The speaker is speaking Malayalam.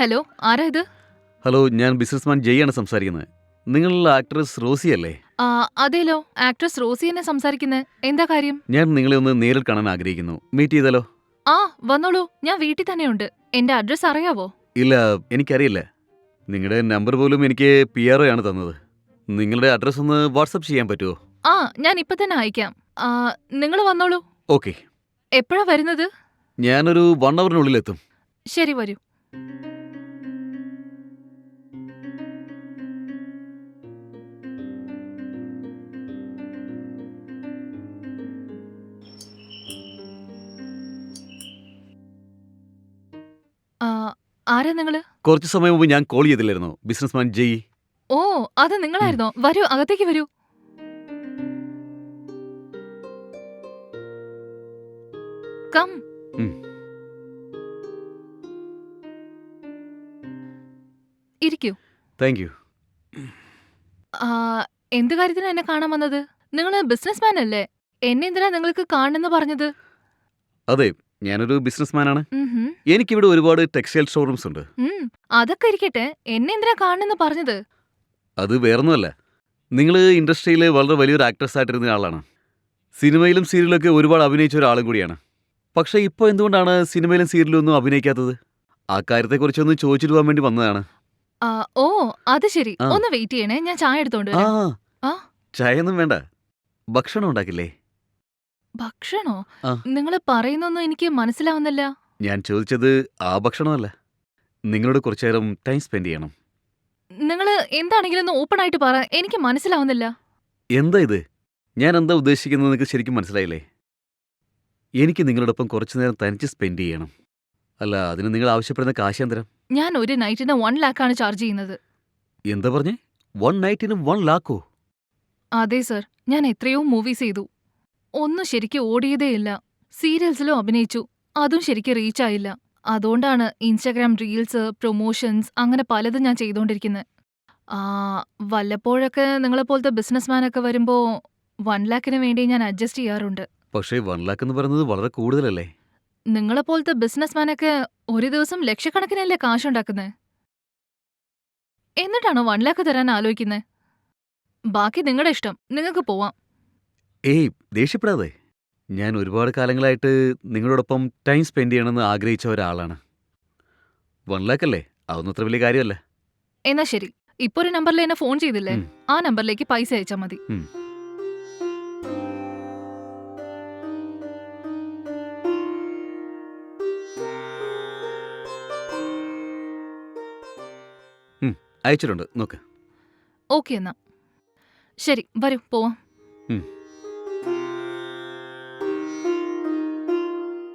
ഹലോ ആരാ ഇത്? ഹലോ ഞാൻ ബിസിനസ്മാൻ ജയ് ആണ് സംസാരിക്കുന്നത്. നിങ്ങൾ ആക്ട്രസ് റോസി അല്ലേ? ആ അതേലോ ആക്ട്രസ് റോസി എന്നെ സംസാരിക്കുന്നത് എന്താ കാര്യം? ഞാൻ നിങ്ങളെ ഒന്ന് നേരിൽ കാണാൻ ആഗ്രഹിക്കുന്നു. മീറ്റ് ചെയ്താലോ? ആ വന്നോളൂ. ഞാൻ വീട്ടിൽ തന്നെയുണ്ട്. എന്റെ അഡ്രസ് അറിയാവോ? ഇല്ല എനിക്കറിയില്ല. നിങ്ങളുടെ നമ്പർ പോലും എനിക്ക് പി ആർ ആണ് തന്നത്. നിങ്ങളുടെ അഡ്രസ്സ് ഒന്ന് വാട്സപ്പ് ചെയ്യാൻ പറ്റുമോ ആ ഞാൻ ഇപ്പൊ തന്നെ അയക്കാം. നിങ്ങൾ വന്നോളൂ. ഓക്കെ. എപ്പോഴാ വരുന്നത്? ഞാനൊരു വൺ അവറിനുള്ളിൽ എത്തും ശരി വരൂ. ആരാ നിങ്ങൾ? കുറച്ച് സമയം മുമ്പ് ഞാൻ കോൾ ചെയ്തില്ലായിരുന്നു. ബിസിനസ്മാൻ ജയ്. ഓ അത് നിങ്ങളായിരുന്നോ? വരൂ അകത്തേക്ക് വരൂ. കം. ഉം. ഇരിക്കൂ. താങ്ക് യു ആ, എന്ത് കാര്യത്തിനാ എന്നെ കാണാൻ വന്നത്? നിങ്ങൾ ബിസിനസ്മാൻ അല്ലേ? എന്നെ എന്തിനാ നിങ്ങൾക്ക് കാണുന്നു പറഞ്ഞത്? അതെ ഞാനൊരു ബിസിനസ്മാനാണ്. എനിക്ക് ഇവിടെ ഒരുപാട് ടെക്സ്റ്റൈൽ ഷോറൂംസ് ഉണ്ട്. അതൊക്കെ ഇരിക്കട്ടെ. എന്നെ എന്തിനാ കാണുന്നെന്ന് പറഞ്ഞത്? അത് വേറൊന്നുമല്ല. നിങ്ങൾ ഇൻഡസ്ട്രിയിലെ വളരെ വലിയൊരു ആക്ട്രസ് ആയിട്ടിരുന്ന ആളാണ്. സിനിമയിലും സീരിയലൊക്കെ ഒരുപാട് അഭിനയിച്ച ഒരാളും കൂടിയാണ്. പക്ഷെ ഇപ്പോൾ എന്തുകൊണ്ടാണ് സിനിമയിലും സീരിയലും ഒന്നും അഭിനയിക്കാത്തത്? ആ കാര്യത്തെക്കുറിച്ചൊന്ന് ചോദിച്ചിട്ട് പോകാൻ വേണ്ടി വന്നതാണ്. ഓ അത് ശരി. ഒന്ന് വെയിറ്റ് ചെയ്യണേ. ഞാൻ ചായ എടുത്തോണ്ട് ചായ ഒന്നും? വേണ്ട. ഭക്ഷണം ഉണ്ടാക്കില്ലേ? ഭക്ഷണോ? ആ. നിങ്ങൾ പറയുന്നൊന്നും എനിക്ക് മനസ്സിലാവുന്നില്ല. ഞാൻ ചോദിച്ചത് ആ ഭക്ഷണമല്ല. നിങ്ങളോട് കുറച്ചു നേരം ടൈം സ്പെൻഡ് ചെയ്യണം. നിങ്ങൾ എന്താണെങ്കിലും ഒന്ന് ഓപ്പൺ ആയിട്ട് പറ. എനിക്ക് മനസ്സിലാവുന്നില്ല. എന്താ ഇത്? ഞാൻ എന്താ ഉദ്ദേശിക്കുന്നത് നിങ്ങൾക്ക് ശരിക്കും മനസ്സിലായില്ലേ? എനിക്ക് നിങ്ങളോടൊപ്പം കുറച്ചു നേരം തനിച്ച് സ്പെൻഡ് ചെയ്യണം. അല്ല അതിന് നിങ്ങൾ ആവശ്യപ്പെടുന്ന കാശാന്തരം ഞാൻ ഒരു നൈറ്റിന് വൺ ലാക്ക് ആണ് ചാർജ് ചെയ്യുന്നത്. എന്താ പറഞ്ഞേ? വൺ നൈറ്റിന് വൺ ലാക്കോ അതെ സർ ഞാൻ എത്രയോ മൂവീസ് ചെയ്തു. ഒന്നും ശരിക്ക് ഓടിയതേയില്ല സീരിയൽസിലും അഭിനയിച്ചു. അതും ശരിക്ക് റീച്ച് ആയില്ല. അതുകൊണ്ടാണ് ഇൻസ്റ്റാഗ്രാം റീൽസ് പ്രൊമോഷൻസ് അങ്ങനെ പലതും ഞാൻ ചെയ്തുകൊണ്ടിരിക്കുന്നത് ആ വല്ലപ്പോഴൊക്കെ നിങ്ങളെപ്പോലത്തെ ബിസിനസ്മാനൊക്കെ വരുമ്പോൾ വൺ ലാക്കിന് വേണ്ടി ഞാൻ അഡ്ജസ്റ്റ് ചെയ്യാറുണ്ട്. പക്ഷേ വൺ ലാക്ക് എന്ന് പറയുന്നത് വളരെ കൂടുതലല്ലേ? നിങ്ങളെപ്പോലത്തെ ബിസിനസ്മാനൊക്കെ ഒരു ദിവസം ലക്ഷക്കണക്കിനല്ലേ കാശുണ്ടാക്കുന്നത് എന്നിട്ടാണോ വൺ ലാക്ക് തരാൻ ആലോചിക്കുന്നത് ബാക്കി നിങ്ങളുടെ ഇഷ്ടം. നിങ്ങൾക്ക് പോവാം. ഏയ് ദേഷ്യപ്പെടാതെ. ഞാൻ ഒരുപാട് കാലങ്ങളായിട്ട് നിങ്ങളോടൊപ്പം ടൈം സ്പെൻഡ് ചെയ്യണമെന്ന് ആഗ്രഹിച്ച ഒരാളാണ്. വൺ ലാക്ക് അല്ലേ? അതൊന്നും അത്ര വലിയ കാര്യമല്ല. എന്നാ ശരി. ഇപ്പൊ ഒരു നമ്പറിൽ എന്നെ ഫോൺ ചെയ്തില്ലേ? ഉം. ആ നമ്പറിലേക്ക് പൈസ അയച്ചാ മതി. ഉം. അയച്ചിട്ടുണ്ട്. നോക്ക്. ഓക്കെ എന്നാ. ശരി വരൂ പോവാം. ഉം.